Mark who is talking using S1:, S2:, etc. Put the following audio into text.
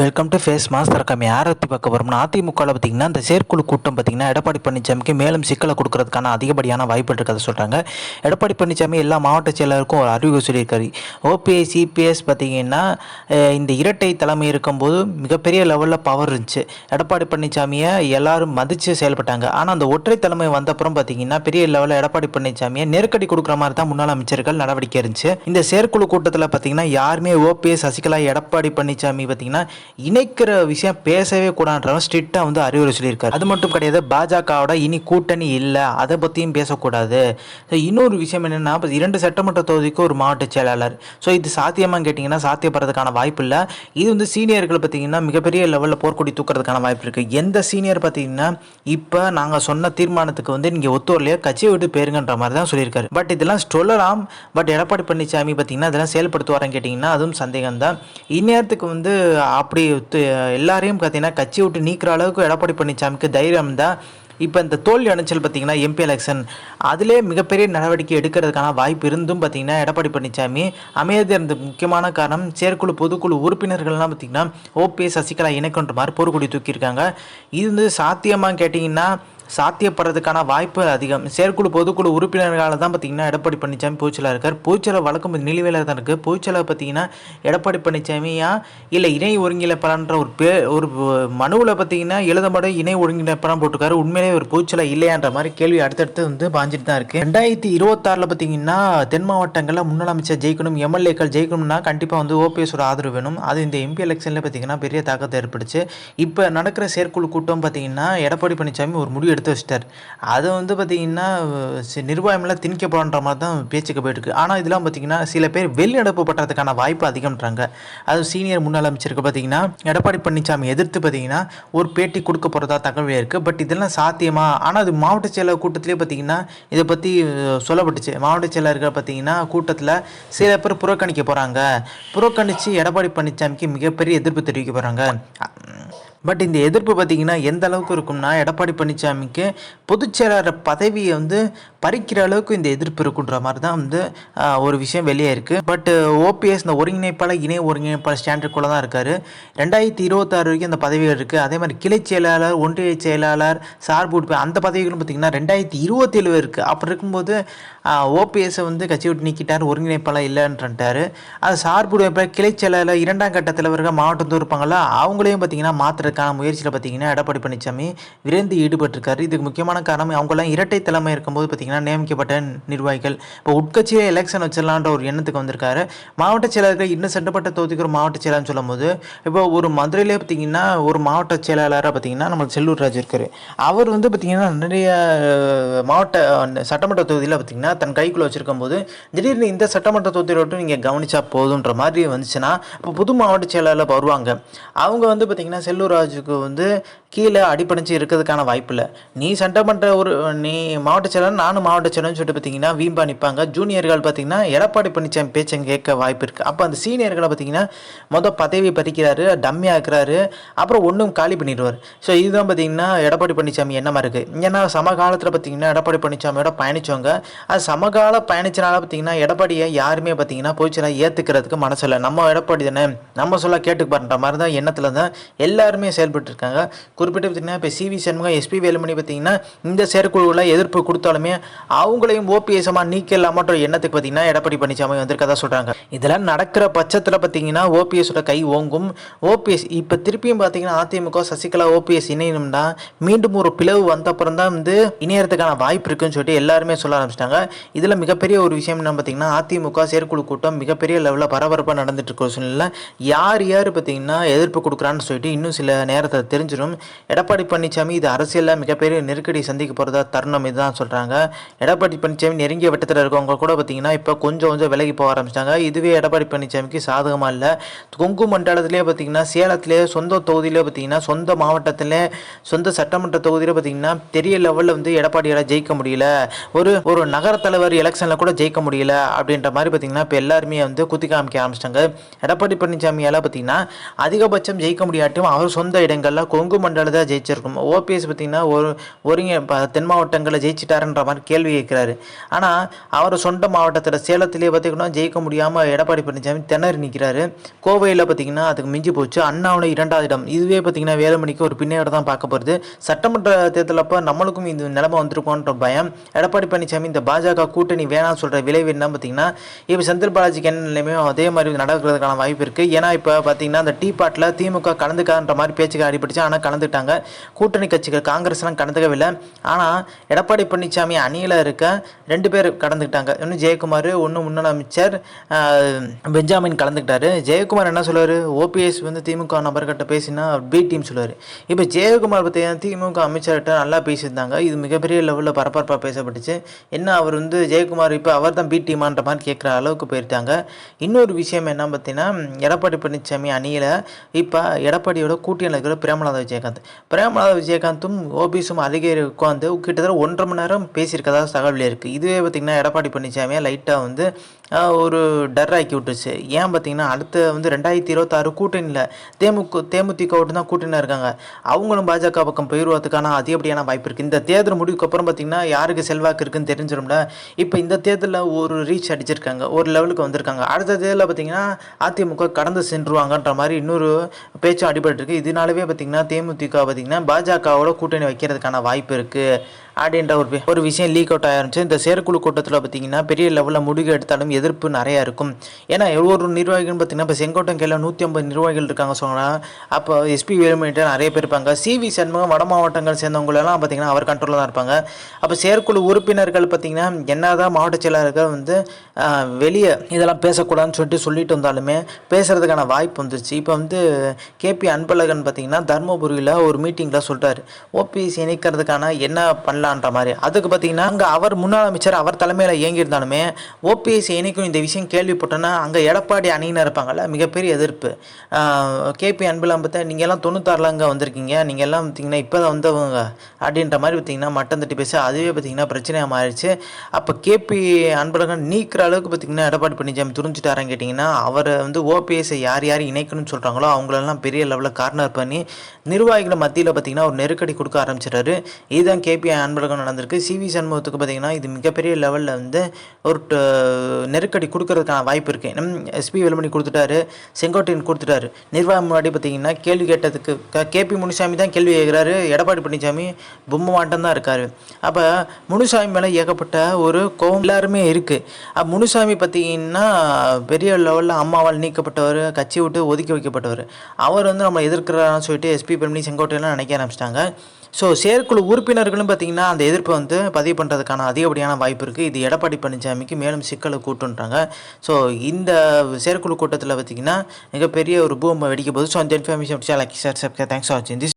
S1: Welcome to face master கம்மி யாரை பற்றி பார்க்க போகிறோம்னா அதிமுகவில் பார்த்தீங்கன்னா இந்த செயற்குழு கூட்டம் பார்த்திங்கன்னா எடப்பாடி பழனிசாமிக்கு மேலும் சிக்கலை கொடுக்கறதுக்கான அதிகப்படியான வாய்ப்பு இருக்கிறத சொல்கிறாங்க எடப்பாடி பழனிசாமி எல்லா மாவட்ட செயலருக்கும் ஒரு அறிவு சொல்லியிருக்காரு. ஓபிஎஸ் சிபிஎஸ் பார்த்தீங்கன்னா இந்த இரட்டை தலைமை இருக்கும்போது மிகப்பெரிய லெவலில் பவர் இருந்துச்சு. எடப்பாடி பழனிசாமியை எல்லாரும் மதித்து செயல்பட்டாங்க. ஆனால் அந்த ஒற்றை தலைமை வந்தப்புறம் பார்த்தீங்கன்னா பெரிய லெவலில் எடப்பாடி பழனிசாமியை நெருக்கடி கொடுக்குற மாதிரி தான் முன்னாள் அமைச்சர்கள் நடவடிக்கை இருந்துச்சு. இந்த செயற்குழு கூட்டத்தில் பார்த்தீங்கன்னா யாருமே ஓபிஎஸ் சசிகலா எடப்பாடி பழனிசாமி பார்த்தீங்கன்னா இணைக்கிற விஷயம் பேசவே கூடாதுன்றவன் ஸ்ட்ரிக்டாக வந்து அறிவுரை சொல்லியிருக்காரு. அது மட்டும் கிடையாது பாஜகவோட இனி கூட்டணி இல்லை அதை பற்றியும் பேசக்கூடாது. ஸோ இன்னொரு விஷயம் என்னென்னா இப்போ இரண்டு சட்டமன்ற தொகுதிக்கு ஒரு மாவட்ட செயலாளர். ஸோ இது சாத்தியமாக கேட்டிங்கன்னா சாத்தியப்படுறதுக்கான வாய்ப்பு இல்லை. இது வந்து சீனியர்கள் பார்த்தீங்கன்னா மிகப்பெரிய லெவலில் போர்க்கொடி தூக்கிறதுக்கான வாய்ப்பு இருக்குது எந்த சீனியர் பார்த்தீங்கன்னா இப்போ நாங்கள் சொன்ன தீர்மானத்துக்கு வந்து நீங்கள் ஒத்துவரலையோ கட்சியை விட்டு பேருங்கன்ற மாதிரி தான் சொல்லியிருக்காரு. பட் இதெல்லாம் சொல்லலாம். பட் எடப்பாடி பழனிசாமி பார்த்திங்கன்னா இதெல்லாம் செயல்படுத்துவாரன்னு கேட்டிங்கன்னா அதுவும் சந்தேகம் தான் இந்நேரத்துக்கு வந்து அப்படி எல்லாரையும் பார்த்தீங்கன்னா கட்சி விட்டு நீக்கிற அளவுக்கு எடப்பாடி பழனிசாமிக்கு தைரியம் தான். இப்போ இந்த தோல்வி அணைச்சல் பார்த்தீங்கன்னா எம்பி எலெக்ஷன். அதிலே மிகப்பெரிய நடவடிக்கை எடுக்கிறதுக்கான வாய்ப்பு இருந்தும் பார்த்தீங்கன்னா எடப்பாடி பழனிசாமி அமைதி இருந்த முக்கியமான காரணம் செயற்குழு பொதுக்குழு உறுப்பினர்கள்லாம் பார்த்திங்கன்னா ஓபிஎஸ் சசிகலா இணைக்கின்ற மாதிரி போர்க்கொடி தூக்கியிருக்காங்க. இது வந்து சாத்தியமாக கேட்டிங்கன்னா சாத்தியப்படுறதுக்கான வாய்ப்பு அதிகம். செயற்குழு பொதுக்குழு உறுப்பினர்களால் தான் பார்த்தீங்கன்னா எடப்பாடி பழனிசாமி பூச்சலாக இருக்கார். பூச்சலை வழக்கம் நிலுவையில் தான் இருக்குது பூச்சலை பார்த்தீங்கன்னா எடப்பாடி பழனிசாமியா இல்லை இணை ஒருங்கிணைப்பாளன்ற ஒரு பே ஒரு மனுவில் பார்த்தீங்கன்னா எழுதப்பட இணை ஒருங்கிணைப்பாளம் போட்டிருக்காரு. உண்மையிலே ஒரு பூச்சலை இல்லையான்ற மாதிரி கேள்வி அடுத்தடுத்து வந்து பாஞ்சிட்டு தான் இருக்குது ரெண்டாயிரத்தி இருபத்தாறில் பார்த்தீங்கன்னா தென் மாவட்டங்களில் முன்னாள் அமைச்சர் ஜெயிக்கணும் எம்எல்ஏக்கள் ஜெயிக்கணும்னா கண்டிப்பாக வந்து ஓபிஎஸோட ஆதரவு வேணும். அது இந்த எம்பி எலெக்ஷனில் பார்த்தீங்கன்னா பெரிய தாக்கத்தை ஏற்படுச்சு இப்போ நடக்கிற செயற்குழு கூட்டம் பார்த்தீங்கன்னா எடப்பாடி பழனிசாமி ஒரு முடிவு எடுத்து வச்சிட்டார். அது வந்து பார்த்தீங்கன்னா நிர்வாகம்லாம் திணிக்க திணிக்கப்படுன்ற மாதிரி தான் பேச்சுக்கு போயிருக்கு ஆனால் இதெல்லாம் பார்த்தீங்கன்னா சில பேர் வெளிநடப்பு பண்றதுக்கான வாய்ப்பு அதிகம்ன்றாங்க. அது சீனியர் முன்னாள் அமைச்சருக்கு பார்த்தீங்கன்னா எடப்பாடி பழனிசாமி எதிர்த்து பார்த்திங்கன்னா ஒரு பேட்டி கொடுக்க போகிறதா தகவல் இருக்குது பட் இதெல்லாம் சாத்தியமா? ஆனால் அது மாவட்ட செயலர் கூட்டத்திலே பார்த்தீங்கன்னா இதை பற்றி சொல்லப்பட்டுச்சு. மாவட்ட செயலர்கள் பார்த்தீங்கன்னா கூட்டத்தில் சில பேர் புறக்கணிக்க போகிறாங்க புறக்கணித்து எடப்பாடி பழனிசாமிக்கு மிகப்பெரிய எதிர்ப்பு தெரிவிக்க போகிறாங்க பட் இந்த எதிர்ப்பு பார்த்தீங்கன்னா எந்த அளவுக்கு இருக்கும்னா எடப்பாடி பழனிசாமிக்கு பொதுச்செயலாளர் பதவியை வந்து பறிக்கிற அளவுக்கு இந்த எதிர்ப்பு இருக்குன்ற மாதிரி தான் வந்து ஒரு விஷயம் வெளியே இருக்குது பட் ஓபிஎஸ் இந்த ஒருங்கிணைப்பாளர் இணை ஒருங்கிணைப்பாளர் ஸ்டாண்டர்டுக்குள்ளே தான் இருக்கார். ரெண்டாயிரத்தி இருபத்தாறு வரைக்கும் அந்த பதவிகள் இருக்குது அதே மாதிரி கிளை செயலாளர் ஒன்றிய செயலாளர் சார்பு உறுப்பினர் அந்த பதவிகளும் பார்த்தீங்கன்னா ரெண்டாயிரத்தி இருபத்தேழு இருக்குது அப்படி இருக்கும்போது ஓபிஎஸ்ஸை வந்து கட்சி விட்டு நீக்கிட்டார் ஒருங்கிணைப்பாளர் இல்லைன்றாரு அது சார்பு உறுப்பினர் கிளை செயலாளர் இரண்டாம் கட்ட தலைவர்கள் மாவட்டத்தில் இருப்பாங்களா அவங்களையும் பார்த்தீங்கன்னா மாற்றுறதுக்கான முயற்சியில் பார்த்தீங்கன்னா எடப்பாடி பழனிசாமி விரைந்து ஈடுபட்டிருக்காரு. இதுக்கு முக்கியமான காரணம் அவங்களாம் இரட்டை தலைமை இருக்கும்போது பார்த்தீங்கன்னா நியமிக்கப்பட்ட நிர்வாகிகள். இப்போ உட்கட்சியை எலெக்ஷன் வச்சிடலான்ற ஒரு எண்ணத்துக்கு வந்திருக்காரு. மாவட்ட செயலாளர்கள் இன்னும் சட்டப்பட்ட தொகுதிக்கு ஒரு மாவட்ட செயலாளர்னு சொல்லும்போது இப்போ ஒரு மதுரையிலே பார்த்தீங்கன்னா ஒரு மாவட்ட செயலாளராக பார்த்தீங்கன்னா நம்ம செல்லூர் ராஜ் இருக்காரு. அவர் வந்து பார்த்தீங்கன்னா நிறைய மாவட்ட சட்டமன்ற தொகுதியில் பார்த்தீங்கன்னா தன் கைக்குள்ளே வச்சிருக்கும் போது திடீர்னு இந்த சட்டமன்ற தொகுதியில் மட்டும் நீங்கள் கவனிச்சா போதுன்ற மாதிரி வந்துச்சுன்னா இப்போ புது மாவட்ட செயலாளர் வருவாங்க. அவங்க வந்து பார்த்தீங்கன்னா செல்லூர் ராஜுக்கு வந்து கீழே அடிப்படைஞ்சு இருக்கிறதுக்கான வாய்ப்பு இல்லை நீ பண்ணுற ஒரு நீ மாவட்ட செயலர் நானும் மாவட்ட செயலர்னு சொல்லிட்டு பார்த்தீங்கன்னா வீம்பா நிற்பாங்க ஜூனியர்கள் பார்த்தீங்கன்னா எடப்பாடி பழனிசாமி பேச்சை கேட்க வாய்ப்பு இருக்குது அப்போ அந்த சீனியர்களை பார்த்தீங்கன்னா மொதல் பதவி பறிக்கிறாரு டம்மியாக இருக்கிறாரு அப்புறம் ஒன்றும் காலி பண்ணிடுவார். ஸோ இதுதான் பார்த்தீங்கன்னா எடப்பாடி பழனிசாமி என்னமா இருக்குது ஏன்னா சமகாலத்தில் பார்த்தீங்கன்னா எடப்பாடி பழனிசாமியோட பயணிச்சவங்க அது சமகால பயணிச்சனால பார்த்தீங்கன்னா எடப்பாடியை யாருமே பார்த்தீங்கன்னா போச்சுனா ஏற்றுக்கிறதுக்கு மனசு இல்லை. நம்ம எடப்பாடி தானே நம்ம சொல்ல கேட்டுக்கு மாதிரி தான் எண்ணத்தில் தான் எல்லாருமே செயல்பட்டு இருக்காங்க குறிப்பிட்டு பார்த்தீங்கன்னா இப்போ சிவி சண்முகம் எஸ்பி வேலுமணி பார்த்தீங்கன்னா இந்த செயற்குழுவில் எதிர்ப்பு கொடுத்தாலுமே அவங்களையும் ஓபிஎஸ்மாக நீக்கலாமன்ற எண்ணத்துக்கு பார்த்தீங்கன்னா எடப்பாடி பழனிசாமி வந்திருக்கதா சொல்கிறாங்க இதெல்லாம் நடக்கிற பட்சத்தில் பார்த்தீங்கன்னா ஓபிஎஸோட கை ஓங்கும். ஓபிஎஸ் இப்போ திருப்பியும் பார்த்தீங்கன்னா அதிமுக சசிகலா ஓபிஎஸ் இணையணும்னா மீண்டும் ஒரு பிளவு வந்தப்புறம் தான் வந்து இணையறதுக்கான வாய்ப்பு இருக்குன்னு சொல்லிட்டு எல்லாருமே சொல்ல ஆரம்பிச்சிட்டாங்க. இதில் மிகப்பெரிய ஒரு விஷயம் என்ன பார்த்தீங்கன்னா அதிமுக செயற்குழு கூட்டம் மிகப்பெரிய லெவலில் பரபரப்பாக நடந்துட்டு இருக்கிற சூழ்நிலை யார் யார் பார்த்தீங்கன்னா எதிர்ப்பு கொடுக்குறான்னு சொல்லிட்டு இன்னும் சில நேரத்தில் தெரிஞ்சிடும். எடப்பாடி பழனிசாமி இது அரசியலில் மிகப்பெரிய நெருக்கடி சந்திக்க போகிறதா தருணம் இதுதான் சொல்கிறாங்க எடப்பாடி பழனிசாமி நெருங்கிய வட்டத்தில் இருக்கவங்க கூட பார்த்தீங்கன்னா இப்போ கொஞ்சம் கொஞ்சம் விலகி போக ஆரம்பிச்சிட்டாங்க. இதுவே எடப்பாடி பழனிசாமிக்கு சாதகமாக இல்லை. கொங்கு மண்டலத்திலே பார்த்தீங்கன்னா சேலத்திலே சொந்த தொகுதியிலே பார்த்தீங்கன்னா சொந்த மாவட்டத்திலே சொந்த சட்டமன்ற தொகுதியில் பார்த்தீங்கன்னா பெரிய லெவலில் வந்து எடப்பாடியால் ஜெயிக்க முடியல. ஒரு ஒரு நகர தலைவர் எலெக்ஷனில் கூட ஜெயிக்க முடியல அப்படின்ற மாதிரி பார்த்தீங்கன்னா இப்போ எல்லாருமே வந்து குத்தி காமிக்க ஆரம்பிச்சிட்டாங்க. எடப்பாடி பழனிசாமியால் பார்த்தீங்கன்னா அதிகபட்சம் ஜெயிக்க முடியாட்டும் அவர் சொந்த இடங்களில் கொங்கு மண்டல தாலுகா ஜெயிச்சிருக்கும். ஓபிஎஸ் பார்த்தீங்கன்னா ஒரு ஒருங்க இப்போ தென் மாவட்டங்களில் ஜெயிச்சிட்டாருன்ற மாதிரி கேள்வி கேட்குறாரு. ஆனால் அவர் சொந்த மாவட்டத்தில் சேலத்திலே பார்த்தீங்கன்னா ஜெயிக்க முடியாமல் எடப்பாடி பழனிசாமி திணறி நிற்கிறாரு கோவையில் பார்த்தீங்கன்னா அதுக்கு மிஞ்சி போச்சு. அண்ணாமலை இரண்டாவது இடம். இதுவே பார்த்தீங்கன்னா வேலுமணிக்கு ஒரு பின்னேடு தான் பார்க்க போகிறது சட்டமன்ற தேர்தலப்போ நம்மளுக்கும் இந்த நிலைமை வந்திருக்கோன்ற பயம். எடப்பாடி பழனிசாமி இந்த பாஜக கூட்டணி வேணாம்னு சொல்கிற விளைவு என்ன பார்த்தீங்கன்னா இப்போ செந்தில் பாலாஜிக்கு என்ன நிலைமையோ அதே மாதிரி நடக்கிறதுக்கான வாய்ப்பு இருக்குது ஏன்னா இப்போ பார்த்தீங்கன்னா அந்த டீ பாட்டில் திமுக கலந்துக்கான்ற மாதிரி பேச்சுக்கு அடிபட்டுச்சு. ஆனால் கலந்துட்டாங்க கூட்டணி கட்சிகள் காங்கிரஸ்லாம் கலந்துக்கவில்லை ஆனால் எடப்பாடி பழனிசாமி அணியில் இருக்க ரெண்டு பேர் கலந்துக்கிட்டாங்க ஒன்று ஜெயக்குமார் ஒன்று முன்னாள் அமைச்சர் பெஞ்சாமின் கலந்துக்கிட்டாரு. ஜெயக்குமார் என்ன சொல்லுவார்? ஓபிஎஸ் வந்து திமுக நபர்கிட்ட பேசினா பி டீம் சொல்லுவார். இப்போ ஜெயக்குமார் பார்த்தீங்கன்னா திமுக அமைச்சர்கிட்ட நல்லா பேசியிருந்தாங்க. இது மிகப்பெரிய லெவலில் பரபரப்பாக பேசப்பட்டுச்சு. என்ன அவர் வந்து ஜெயக்குமார் இப்போ அவர் தான் பி டீமான்ற மாதிரி கேட்குற அளவுக்கு போயிருக்காங்க. இன்னொரு விஷயம் என்ன பார்த்தீங்கன்னா எடப்பாடி பழனிசாமி அணியில் இப்போ எடப்பாடியோட கூட்டணியில் இருக்கிற பிரேமலாதா விஜயகாந்த் பிரேமலாதா விஜயகாந்தும் ஓபிஎஸும் அருகே உட்காந்து கிட்டத்தட்ட ஒன்றரை மணி நேரம் பேசியிருக்கதா தகவல் இருக்குது இதுவே பார்த்திங்கன்னா எடப்பாடி பழனிசாமியாக லைட்டாக வந்து ஒரு டர் ஆக்கி விட்டுருச்சு ஏன் பார்த்தீங்கன்னா அடுத்த வந்து ரெண்டாயிரத்தி இருபத்தாறு கூட்டணியில் தேமுக தேமுதிகவோடு தான் கூட்டணியில் இருக்காங்க. அவங்களும் பாஜக பக்கம் போயிடுவதுக்கான அதிகப்படியான வாய்ப்பு இருக்குது இந்த தேர்தல் முடிவுக்கு அப்புறம் பார்த்தீங்கன்னா யாருக்கு செல்வாக்கு இருக்குன்னு தெரிஞ்சிடும்ல இப்போ இந்த தேர்தலில் ஒரு ரீச் அடிச்சிருக்காங்க. ஒரு லெவலுக்கு வந்திருக்காங்க. அடுத்த தேர்தலில் பார்த்தீங்கன்னா அதிமுக கடந்து சென்றுவாங்கன்ற மாதிரி இன்னொரு பேச்சும் அடிபட்டுருக்கு. இதனாலவே பார்த்தீங்கன்னா தேமுதிக பார்த்தீங்கன்னா பாஜகவோட கூட்டணி வைக்கிறதுக்கான வாய்ப்பு இருக்குது அப்படின்ற ஒரு ஒரு விஷயம் லீக் அவுட் ஆயிருந்துச்சு. இந்த செயற்குழு கூட்டத்தில் பார்த்தீங்கன்னா பெரிய லெவலில் முடிவு எடுத்தாலும் எதிர்ப்பு நிறையா இருக்கும். ஏன்னா ஒரு நிர்வாகிகள் பார்த்தீங்கன்னா இப்போ செங்கோட்டம் கையில் நூற்றி ஐம்பது நிர்வாகிகள் இருக்காங்க சொன்னால் அப்போ எஸ்பி வேலுமணிட்டு நிறைய பேர் இருப்பாங்க. சிவி சண்முகம் வட மாவட்டங்கள் சேர்ந்தவங்களெல்லாம் பார்த்தீங்கன்னா அவர் கண்ட்ரோலில் தான் இருப்பாங்க. அப்போ செயற்குழு உறுப்பினர்கள் பார்த்தீங்கன்னா என்னதான் மாவட்ட செயலாளர்கள் வந்து வெளியே இதெல்லாம் பேசக்கூடாதுன்னு சொல்லிட்டு சொல்லிட்டு வந்தாலுமே பேசுறதுக்கான வாய்ப்பு வந்துருச்சு. இப்போ வந்து கேபி அன்பழகன் பார்த்தீங்கன்னா தர்மபுரியில் ஒரு மீட்டிங்கில் சொல்கிறார் ஓபிஎஸ் இணைக்கிறதுக்கான என்ன பண்ணலான்ற மாதிரி. அதுக்கு பார்த்தீங்கன்னா அங்கே அவர் முன்னாள் அமைச்சர் அவர் தலைமையில் இயங்கியிருந்தாலுமே ஓபிஎஸ் இணைக்கும் இந்த விஷயம் கேள்விப்பட்டோன்னா அங்கே எடப்பாடி அணியினர் இருப்பாங்கல்ல மிகப்பெரிய எதிர்ப்பு. கேபி அன்பழகன் பார்த்தா நீங்கள் எல்லாம் தொண்ணூத்தாறில் அங்கே வந்திருக்கீங்க நீங்கள் எல்லாம் பார்த்தீங்கன்னா இப்போ தான் வந்தவங்க அப்படின்ற மாதிரி பார்த்தீங்கன்னா மட்டம் தட்டி பேச அதுவே பார்த்தீங்கன்னா பிரச்சனையாக மாறிடுச்சு. அப்போ கேபி அன்பழகன் நீக்கிற அளவுக்கு பார்த்தீங்கன்னா எடப்பாடி பழனிசாமி துணிஞ்சிட்டாரான்னு கேட்டிங்கன்னா அவரை வந்து ஓபிஎஸ்ஸை யார் யார் இணைக்கணும்னு சொல்கிறாங்களோ அவங்களெல்லாம் பெரிய லெவலில் கார்னர் பண்ணி நிர்வாகிகளை மத்தியில் பார்த்தீங்கன்னா ஒரு நெருக்கடி கொடுக்க ஆரம்பிச்சிட்டாரு இதுதான் கேபி அன்பழகன் நடந்திருக்கு. சிவி சண்முகத்துக்கு பார்த்திங்கன்னா இது மிகப்பெரிய லெவலில் வந்து ஒரு ட- நெருக்கடி கொடுக்கறதுக்கான வாய்ப்பு இருக்குது எஸ்பி வேலுமணி கொடுத்துட்டாரு செங்கோட்டையன் கொடுத்துட்டாரு. நிர்வாகம் முன்னாடி பார்த்தீங்கன்னா கேள்வி கேட்டதுக்கு கேபி முனுசாமி தான் கேள்வி கேட்குறாரு எடப்பாடி பழனிசாமி பொம்மை மாட்டம் தான் அப்போ முனுசாமி மேலே ஏகப்பட்ட ஒரு கோவம் எல்லாருமே இருக்குது முனுசாமி பார்த்தீங்கன்னா பெரிய லெவலில் அம்மாவால் நீக்கப்பட்டவர் கட்சி விட்டு ஒதுக்கி வைக்கப்பட்டவர். அவர் வந்து நம்ம எதிர்க்கிறான்னு சொல்லிட்டு எஸ்பி பெருமணி செங்கோட்டையெல்லாம் நினைக்க ஆரம்பிச்சிட்டாங்க. ஸோ செயற்குழு உறுப்பினர்களும் பார்த்தீங்கன்னா அந்த எதிர்ப்பை வந்து பதிவு பண்ணுறதுக்கான அதிகப்படியான வாய்ப்பு இருக்குது இது எடப்பாடி பழனிசாமிக்கு மேலும் சிக்கலை கூட்டுன்றாங்க. ஸோ இந்த செயற்குழு கூட்டத்தில் பார்த்தீங்கன்னா மிகப்பெரிய ஒரு பூமை வெடிக்க போகுது. ஸோ அந்த information like sir thanks for வாட்சிங் திஸ்